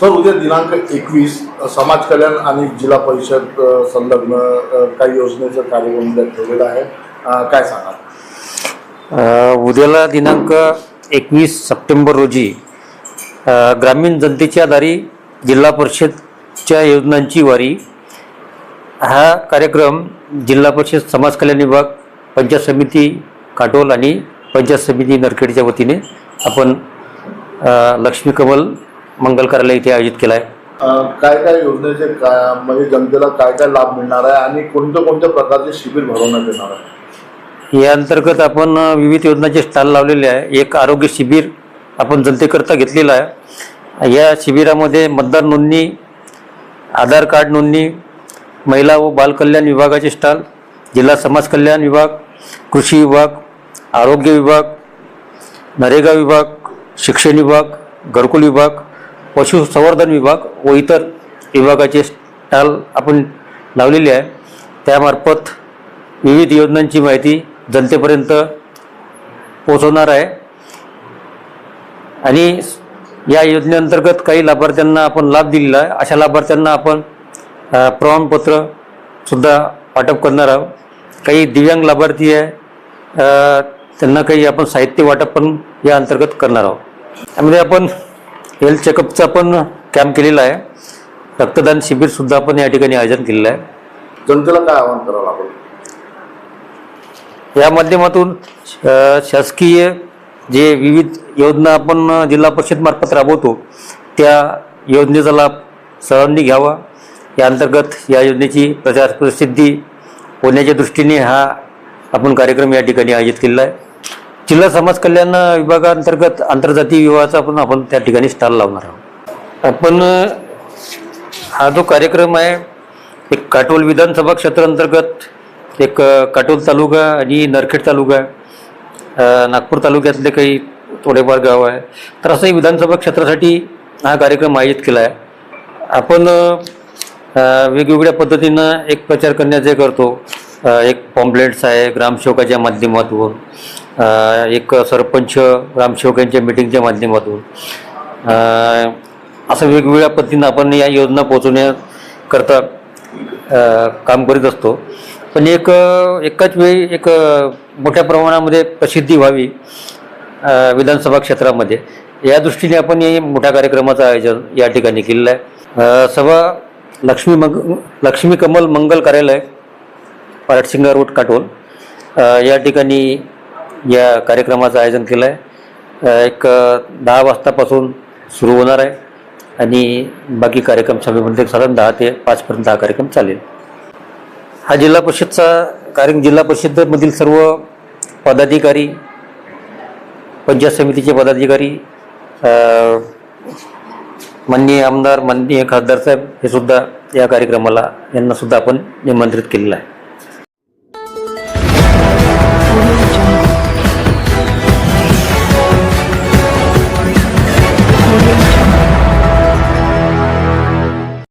Sir उद्या दिनांक एकवीस समाज कल्याण आणि जिल्हा परिषद संलग्न काही योजनेचं कार्यक्रम उद्या ठेवलेला आहे. काय सांगा उद्याला दिनांक एकवीस सप्टेंबर रोजी ग्रामीण जनतेच्या दारी जिल्हा परिषदच्या योजनांची वारी. हा कार्यक्रम जिल्हा परिषद समाज कल्याण विभाग पंचायत समिती काटोल आणि पंचायत समिती नरखेडच्या वतीने आपण लक्ष्मी कमल मंगल कार्यालय इथे आयोजित केला आहे काय काय योजनेचे काय म्हणजे जनतेला काय काय लाभ मिळणार आहे आणि कोणत्या कोणत्या प्रकारचे शिबिर भरवण्यात येणार आहे? या अंतर्गत आपण विविध योजनांचे स्टॉल लावलेले आहे. एक आरोग्य शिबिर आपण जनतेकरता घेतलेलं आहे. या शिबिरामध्ये मतदार नोंदणी आधार कार्ड नोंदणी महिला व बालकल्याण विभागाचे स्टॉल जिल्हा समाज कल्याण विभाग कृषी विभाग आरोग्य विभाग नरेगा विभाग शिक्षण विभाग घरकुल विभाग पशुसंवर्धन विभाग व इतर विभागाचे स्टॉल आपण लावलेले आहे. त्यामार्फत विविध योजनांची माहिती जनतेपर्यंत पोहोचवणार आहे. आणि या योजनेअंतर्गत काही लाभार्थ्यांना आपण लाभ दिलेला आहे. अशा लाभार्थ्यांना आपण प्रमाणपत्रसुद्धा वाटप करणार आहोत. काही दिव्यांग लाभार्थी आहे. त्यांना काही आपण साहित्य वाटप पण या अंतर्गत करणार आहोत. त्यामध्ये आपण हेल्थ चेकअपचा पण कॅम्प केलेला आहे. रक्तदान शिबिरसुद्धा आपण या ठिकाणी आयोजन केलेलं आहे. जनतेला काय आवाहन करावं लागेल या माध्यमातून शासकीय जे विविध योजना आपण जिल्हा परिषद मार्फत राबवतो त्या योजनेचा लाभ सर्वांनी घ्यावा. या अंतर्गत या योजनेची प्रचार प्रसिद्धी होण्याच्या दृष्टीने हा आपण कार्यक्रम या ठिकाणी आयोजित केलेला आहे. जिल्हा समाज कल्याण विभागांतर्गत आंतरजातीय विवाहाचा पण आपण त्या ठिकाणी स्टॉल लावणार आहोत. आपण हा जो कार्यक्रम आहे एक काटोल विधानसभा क्षेत्रांतर्गत एक काटोल तालुका आणि नरखेड तालुका नागपूर तालुक्यातले काही थोडेफार गाव आहे. तर असंही विधानसभा क्षेत्रासाठी हा कार्यक्रम आयोजित केला आहे. आपण वेगवेगळ्या पद्धतीनं एक प्रचार करण्याचे करतो. एक पॉम्पलेट्स आहे ग्रामसेवकाच्या माध्यमातून. एक सरपंच ग्रामसेवकांच्या मिटिंगच्या माध्यमातून. असं वेगवेगळ्या पद्धतीनं आपण या योजना पोचवण्याकरता काम करीत असतो. पण एक एकाच वेळी एक मोठ्या प्रमाणामध्ये प्रसिद्धी व्हावी विधानसभा क्षेत्रामध्ये. या दृष्टीने आपण हे मोठ्या कार्यक्रमाचं आयोजन या ठिकाणी केलेलं आहे. सभा लक्ष्मी मंग लक्ष्मी कमल मंगल कार्यालय पारटसिंगा रोड काटोल या ठिकाणी या कार्यक्रमाचं आयोजन केलं आहे एक दहा वाजतापासून सुरू होणार आहे आणि बाकी कार्यक्रम सभेमध्ये साधारण दहा ते पाचपर्यंत हा कार्यक्रम चालेल. हा जिल्हा परिषदचा कार्यक्रम जिल्हा परिषदमधील सर्व पदाधिकारी पंचायत समितीचे पदाधिकारी माननीय आमदार माननीय खासदार साहेब हे सुद्धा या कार्यक्रमाला यांना सुद्धा आपण निमंत्रित केलेलं आहे.